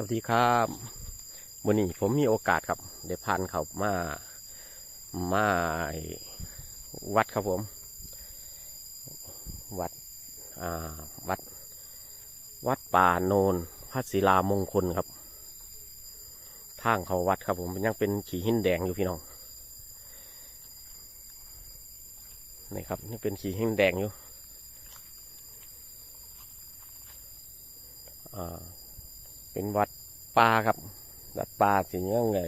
สวัสดีครับวันนี้ผมมีโอกาสครับได้พานเขามา มาวัดครับผม วัดอ่าวัด วัดป่าโนนพระศิลามงคลครับ ทางเขาวัดครับผมยังเป็นขีหินแดงอยู่พี่น้องนี่ครับ นี่เป็นขีหินแดงอยู่ อ่า เป็นวั ป่าครับวัดป่าสิยังไง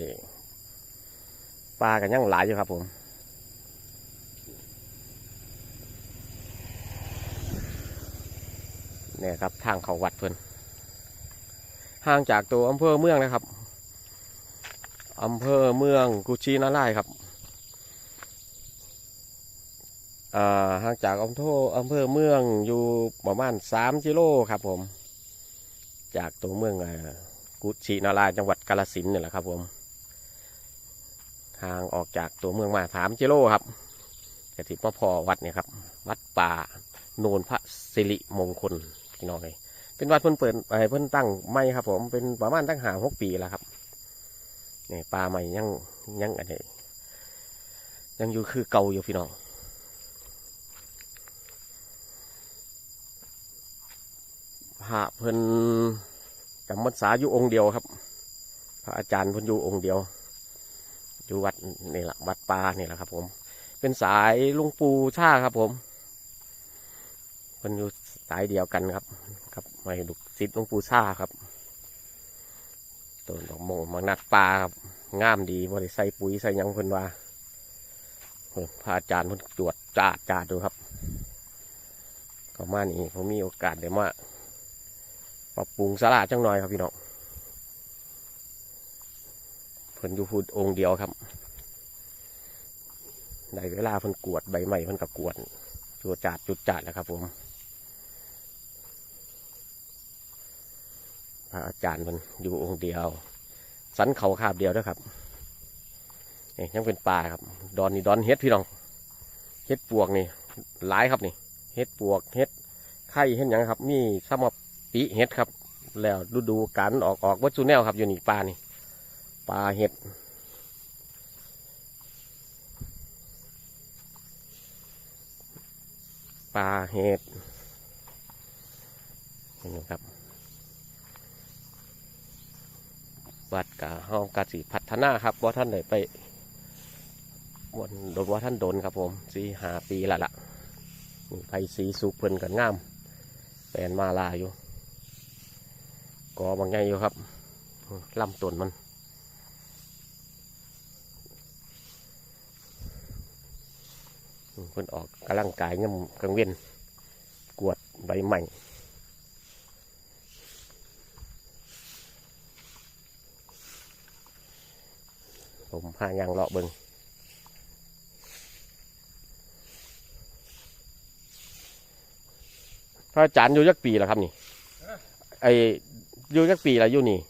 ป่ากันยังหลายอยู่ครับผมเนี่ยครับทางเขาวัดเพิ่นห่างจากตัวอำเภอเมืองนะครับอำเภอเมืองกุชินาราชครับอ่าห่างจากอำเภออำเภอเมืองอยู่ประมาณสามกิโลครับผม จากตัวเมืองอ่า กุชินาราจังหวัดกาฬสินเนี่ยแหละครับ ผมห่างออกจากตัวเมืองมาสามกิโลครับกระติพ่อพอวัดเนี่ยครับ วัดป่าโนนพระสิริมงคลพี่น้องเลยเป็นวัดเพิ่นเปิดเอ่อเพิ่นตั้งไม่ครับ ผมเป็นประมาณตั้งหาหกปีแล้วครับนี่ป่าใหม่ยังยังอันนี้ยังอยู่คือเก่าอยู่พี่น้องพระเพิ่น จำพรรษาอยู่องค์เดียวครับ พระอาจารย์พิ่นอยู่องค์เดียว อยู่วัดนี่แหละวัดป่านี่แหละครับ ผม เป็นสายลุงปู่ชาครับ ผมเพิ่นอยู่สายเดียวกันครับ ครับไม่ดุศิษย์ลุงปู่ชาครับต้นดอกมงมังนัดป่าครับงามดีบริใส่ปุ๋ยใส่ยังเพิ่นว่าเพิ่นพระอาจารย์เพิ่นตรวจจาดจาดดูครับก็มานี่ผมมีโอกาสเดี๋ยวมา ปรับปรุงสลาจังหน่อยครับพี่น้องเพิ่นอยู่พูดองค์เดียวครับได้เวลาเพิ่นกวดใบใหม่เพิ่นกับกวดจุดจาดจุดจาดแล้วครับ ผมพระอาจารย์เพิ่นอยู่องค์เดียว สันเขาคาบเดียวนะครับนี่ยังเป็นป่าครับ ดอนนี่ดอนเฮ็ดพี่น้อง เฮ็ดปวกนี่หลายครับนี่ เฮ็ดปวกเฮ็ดไข่เฮ็ดยังครับ มีสำหรับ ปีเห็ดครับ แล้วฤดูการออกออกวัตถุแนวครับอยู่นี่ปลานี่ปลาเห็ดปลาเห็ดนี่ครับวัดกะเฮากะสิพัฒนาครับว่าท่านไหนไปวันโดนว่าท่านโดนครับผมสี่หาปีละละนี่ไผ่สีสุกเพิ่นกันงามแปลนมาลาอยู่ กอบางไงอยู่ครับลำต้นมันเพิ่นออกกำลังกายย่ำกลางเวียนกวดใบใหม่ผมพายางเลาะเบิงพระอาจารย์อยู่ยักปีแล้วครับนี่ไอ อยู่ยักปีแล้วอยู่นี่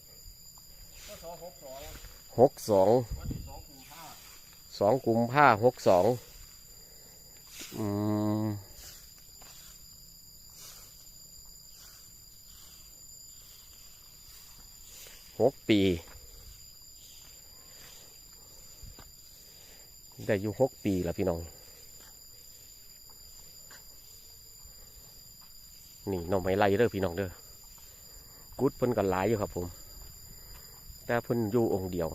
หกสองสองกุมภาสองกุมภาหกสองอืมหกปี ได้อยู่หกปีแล้วพี่น้อง นี่น้องไม้ไล่เด้อพี่น้องเด้อ กุดเพิ่นกันหลายอยู่ครับผม แต่เพิ่นอยู่องค์เดียว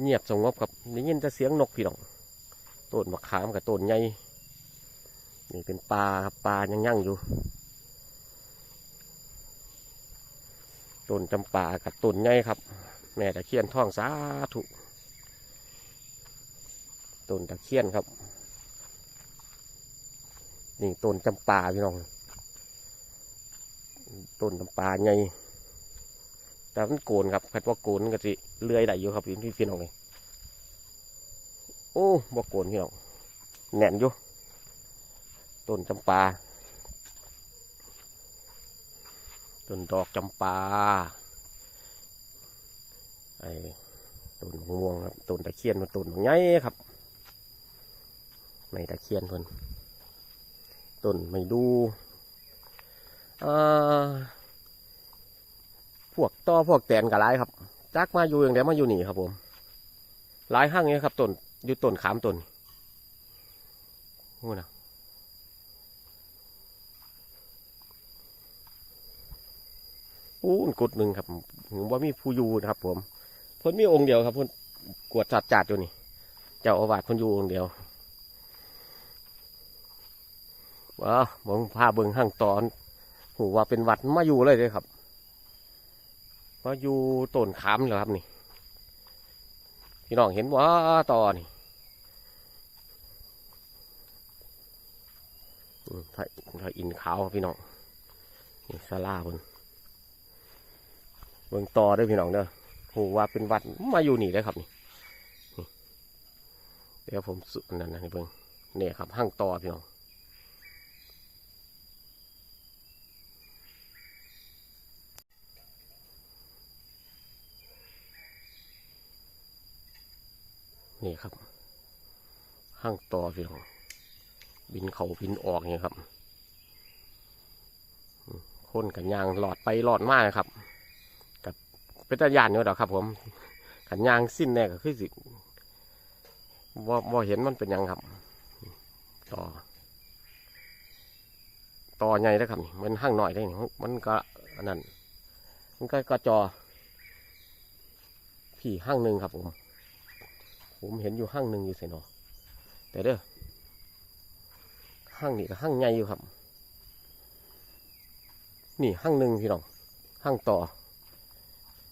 เงียบสงบครับได้ยินแต่เสียงนกพี่น้องต้นมะขามกับต้นใหญ่นี่เป็นปลาครับปลายังยั่งอยู่ต้นจำปากับต้นใหญ่ครับ แม่ตะเคียนท่องสาธุต้นตะเคียนครับ นี่ต้นจำปาพี่น้อง ต้นจำปาใหญ่แต่มันโกนครับคัดว่าโกนก็สิเลื่อยได้อยู่ครับพี่พี่น้องเลยโอ้บ่โกนพี่น้องแน่นอยู่ต้นจำปาต้นดอกจำปาไอ้ต้นม่วงครับต้นตะเคียนมันต้นใหญ่ครับไม่ตะเคียนเพิ่นต้นไม่ดู อ่าวกต่อพวกแตนกับไรครับจักมาอยู่อย่างเดียวมาอยู่นี่ครับผมหลายห้างนี้ครับต้นอยู่ต้นขามต้นนู่นะอู้นกุดหนึ่งครับผมว่ามีผู้อยู่นะครับ ผมเพิ่นมีองค์เดียวครับเพิ่นกวดจัดจัดอยู่นี่ เจ้าอาวาสเพิ่นอยู่องค์เดียวว้าผมพาเบิ่งห้างตอน หูว่าเป็นวัดมาอยู่เลยเลยครับ มาอยู่ต้นขามเหรอครับนี่ พี่น้องเห็นว่าต่อนี่ถ้าถ้าอินขาวพี่น้องนี่ศาลาบนเบิ่งต่อเด้วยพี่น้องเด้อหูว่าเป็นวัดมาอยู่นี่เลยครับนี่เดี๋ยวผมสุนั่นนะนี่เบิ่งเนี่ยครับห้างต่อพี่น้อง นี่ครับห้างต่อพี่น้องบินเขาบินออกเนี่ยครับคนกันยางหลอดไปหลอดมากครับกับเป็นตาญาณอยู่ดอกครับ ผมกันยางสิ้นแน่ก็คือสิว่าว่าเห็นมันเป็นยังครับ ต่อ ต่อใหญ่แล้วครับมันห้างหน่อยได้มันก็อันนั้นมันก็กระจอ พี่ห้างหนึ่งครับผม ผมเห็นอยู่ห้างหนึ่งอยู่เสยเนอแต่เด้อห้างนี่ก็ห้างใหญ่อยู่ครับ นี่ห้างหนึ่งพี่น้องห้างต่อ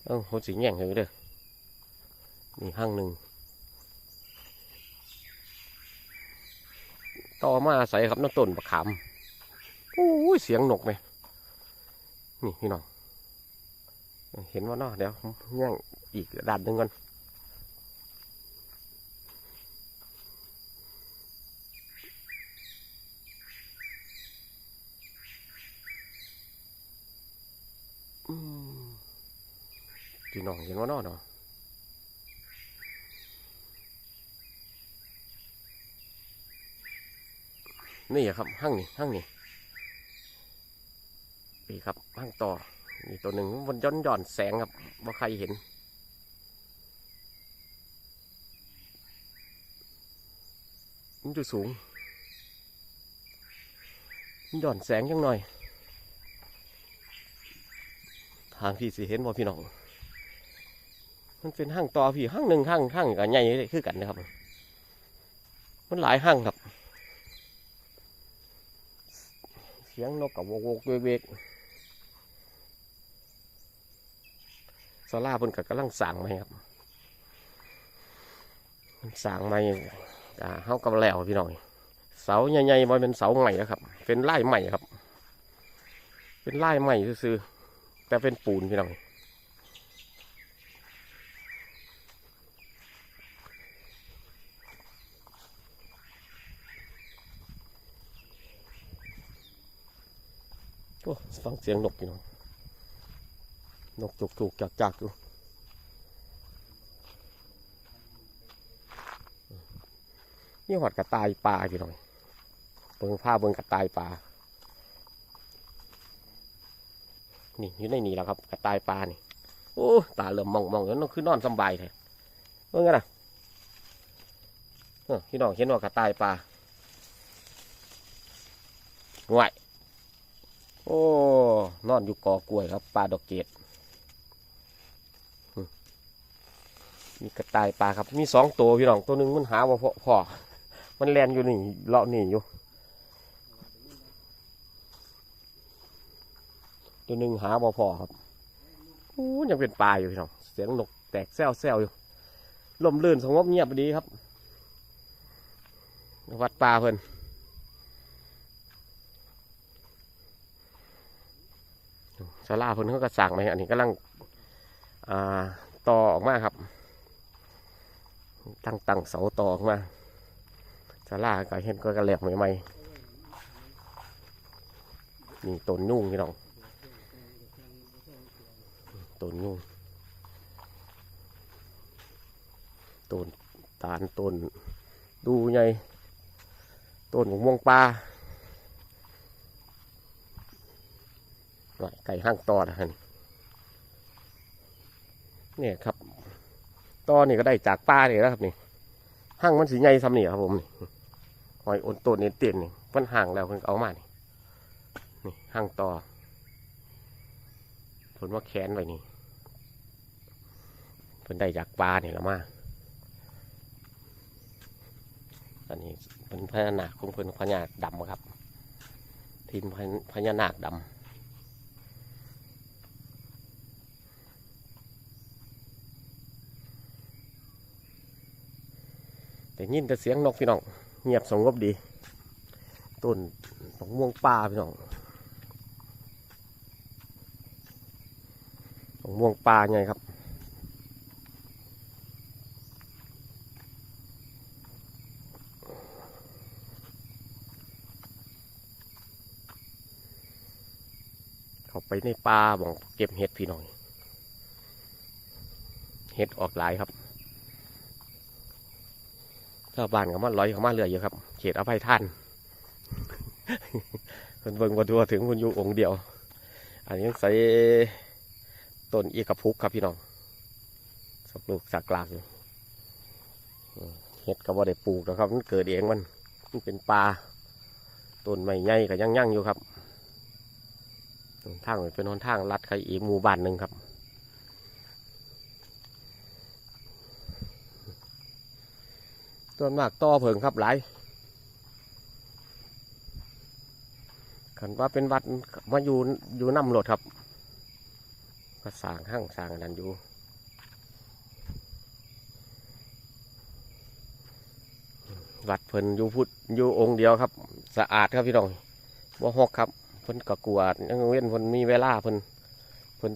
เออโหสีแง่งเลยเด้อนี่ห้างหนึ่งต่อมาอาศัยครับน้ำต้นประขามโอ้ยเสียงนกไหมนี่พี่น้อง เห็นว่าเนาะเดี๋ยวแย่งอีกด้านหนึ่งก่อน อืม พี่น้องเห็นาน้อเนาะนี่อะครับห้างนี่ห้างนี่นี่ครับห้างต่อนี่ตัวหนึ่งมันย้อนย้อนแสงครับว่าใครเห็น มันจะสูงมันย้อนแสงยังหน่อย ทางพี่สิเห็นบ่พี่น้อง มันเป็นห้างต่อพี่ห้างหนึ่งห้างห้างกับใหญ่คือกันนะครับ มันหลายห้างครับ เสียงนกกับโวกโวกเวกสลาเพิ่นกับกำลังสั่งไหมครับมันสั่งไหมอ่าเฮากำแล้วพี่น้องเสาใหญ่ๆมันเป็นเสาใหม่นะครับ เป็นไล่ใหม่ครับ เป็นไล่ใหม่ซื่อแต่เป็นปูนพี่น้อง อ้ฟังเสียงนกพี่น้องนกจุกจุกจักจักอยู่นี่หอดกระต่ายปลาพี่น้องเบิ่งผ้าเบิ่งกระต่ายปลานี่อยู่ในนี่แล้วครับกระต่ายปลานี่โอ้ตาเหลื่มมองมองแล้วนั่นคือนอนสบายแท้เมื่อไงนะเออพี่น้องเห็นว่ากระต่ายปลาห่วย อ้นอนอยู่กอกล้วยครับปลาดอกเกดมีกระต่ายปลาครับ มีสองตัวพี่น้องตัวหนึ่งมันหาว่าพอพอมันแลนอยู่นี่เลาะนี่อยู่ ตัวหนึ่งหาบ่พอครับอู้ยังเป็นปลาอยู่พี่น้องเสียงนกแตกแซวแซวอยู่ลมลื่นสงบเงียบดีครับ วัดปลาเพิ่น ศาลาเพิ่นเขาก็สั่งไหมอันนี้กำลังอ่าต่อออกมาครับ ตั้งตั้งเสาต่อออกมาศาลาก็เห็นก็กระแหลกใหม่ๆนี่ต้นยุ่งพี่น้องต้นยุ่งต้นตาลต้นดูไงต้นของม่วงปลา หน่อยไก่ห้างตอนะฮะนี่ครับตอนี่ก็ได้จากป้าเนี่ยแล้วครับนี่ห้างมันสีใหญ่ซ้ำนี่ครับผมนี่หอยโอนโตนเนเตียนนี่มันห่างแล้วเพิ่นเอามานี่นี่ห้างต่อผลว่าแขนไว้นี่เพิ่นได้จากปลาเนี่ยละมาอันนี้เป็นพญานาคของเพิ่นพญานาคดำครับ ทินพญานาคดำ แต่ยินแต่เสียงนกพี่น้อง เงียบสงบดี ต้นมะม่วงป่าพี่น้องมะม่วงป่าไงครับเขาไปในป่าบอกเก็บเห็ดพี่น้อง เห็ดออกหลายครับ ชาวบ้านก็มาลอยเขามาเรืออยู่ครับ เขตอภัยท่านเพิ่นเบิ่งบ่ทัวถึงเพิ่นอยู่องค์เดียว อันนี้ใส่ต้นอีกระพุกครับพี่น้องสักลูกสักกลากเฮ็ดก็บ่ได้ปลูกนะครับ มันเกิดเองมันมันเป็นป่าต้นไม้ใหญ่ก็ยังยั่งอยู่ครับทางเป็นหนทางลัดใครอีหมู่บ้านหนึ่งครับ ส่วนมากต่อเผิงครับหลายขันว่าเป็นวัดมาอยู่อยู่น้ำรถครับก็สร้างห้างสร้างนั้นอยู่วัดเพิ่นอยู่พุทธอยู่องค์เดียวครับ สะอาดครับพี่น้องบ่หกครับเพิ่นก็กวาดยังเว้นเพิ่นมีเวลาเพิ่นเพิ่น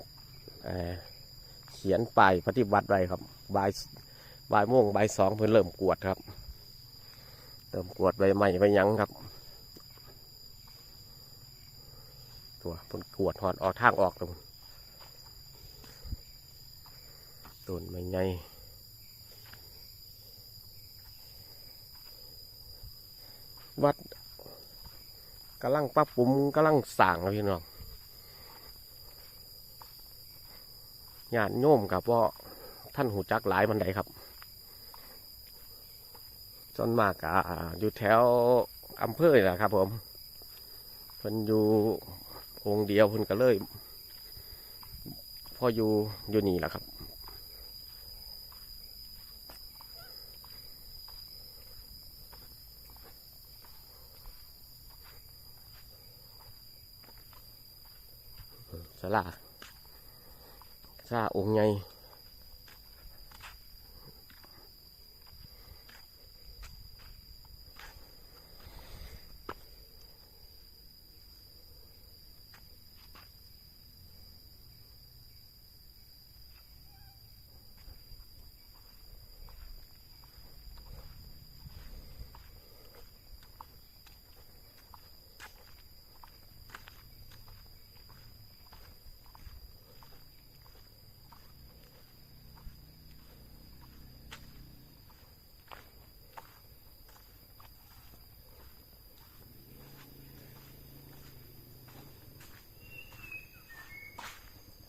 เขียนป้ายปฏิบัติไว้ครับบาย บ่ายโมงบ่ายสองเพิ่นเริ่มกวดครับ เริ่มกวดใบใหม่ใบยังครับ ตัวเพิ่นกวดหอดออกทางออกตรงต้นไม้ใหญ่วัดกำลังปรับปรุงกำลังสร้างครับพี่น้องญาติโยมกับว่าท่านหูจักหลายบันไดครับ จนมากอะอยู่แถวอำเภอนี่แหละครับผมเพิ่นอยู่องค์เดียวเพิ่นก็เลยพออยู่อยู่นี่แหละครับสลาสลาองค์ใหญ่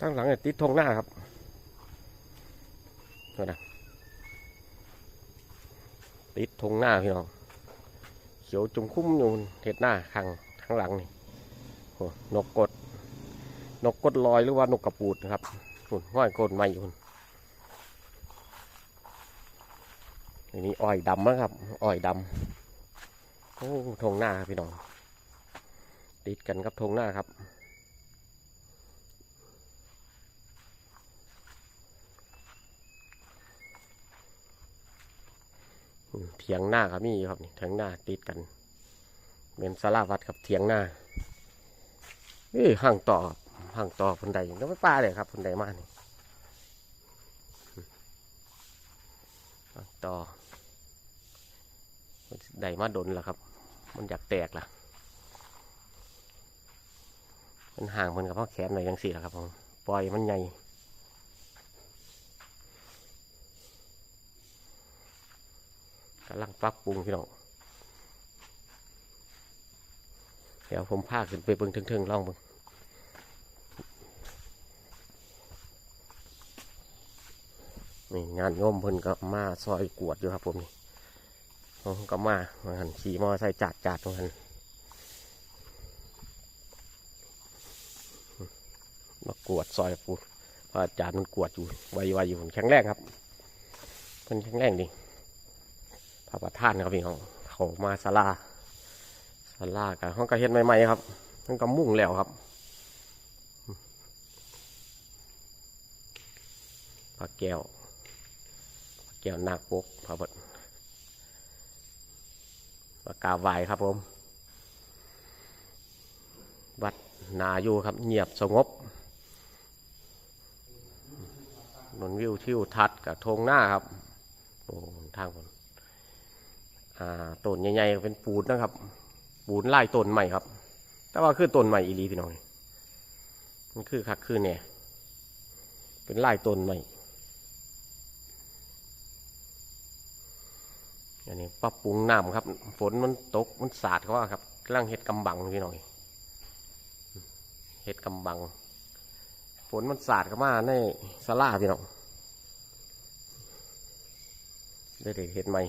ทั้งหลังเนี่ยติดธงหน้าครับนี่นะติดธงหน้าพี่น้องเขียวจุ่มคุ้มอยู่เห็ดหน้าข้างข้างหลังนี่โอ้นกกด นกกดลอยหรือว่านกกระปูดนะครับหุ่นห้อยโกนไม่อยู่หุ่นอันนี้อ้อยดำนะครับอ้อยดำโอ้ธงหน้าครับพี่น้อง ติดกันครับธงหน้าครับ เถียงหน้าครับมี่ครับนี่เถียงหน้าติดกันเป็นสาราวัดครับเถียงหน้าเอ้ยห่างต่อห่างต่อพันใดยังไม่ป้าเลยครับพันใดมากนี่ห่างต่อใดมาดนล้วครับ มันอยากแตกล่ะ มันห่างมันกับพ่อแขนหน่อยยังสี่ละครับผมปล่อยมันใหญ่ กำ ลังปรับปรุงพี่น้องเดี๋ยวผมพาขึ้นไปเบิ่งเทิงๆล่องเบิ่งนี่งานโยมเพิ่นก็มาซอยกวดอยู่ครับผมนี่ผมก็มามาหันขี่มอไซค์จัดจัดมาหันมากวดซอยปูพระอาจารย์มันกวดอยู่ไวๆอยู่ผมแข็งแรงครับเพิ่นแข็งแรงดี พระประธานครับพี่น้องเขามาศาลาศาลากับห้องกระเฮ็ดใหม่ๆครับห้งก็มุ่งแล้วครับพระแก้วพระแก้วนาคปกพระบดปากกาไหวครับผม วัดนาอยู่ครับเงียบสงบนนวิวทิวทัดกับทงหน้าครับโอ้ทางคน ต้นใหญ่ๆเป็นปูนนะครับ ปูนไล่ต้นใหม่ครับ แต่ว่าคือต้นใหม่อีลีพี่น้องมันคือคักคือเนี่ยเป็นไล่ต้นใหม่อันนี้ปรับปรุงน้ำครับ ฝนมันตกมันสาดเขาว่าครับกำลังเห็ดกำบังพี่หน่อยเห็ดกำบัง ฝนมันสาดเข้ามาในสลาพี่น้องได้เด็เห็ดใหม่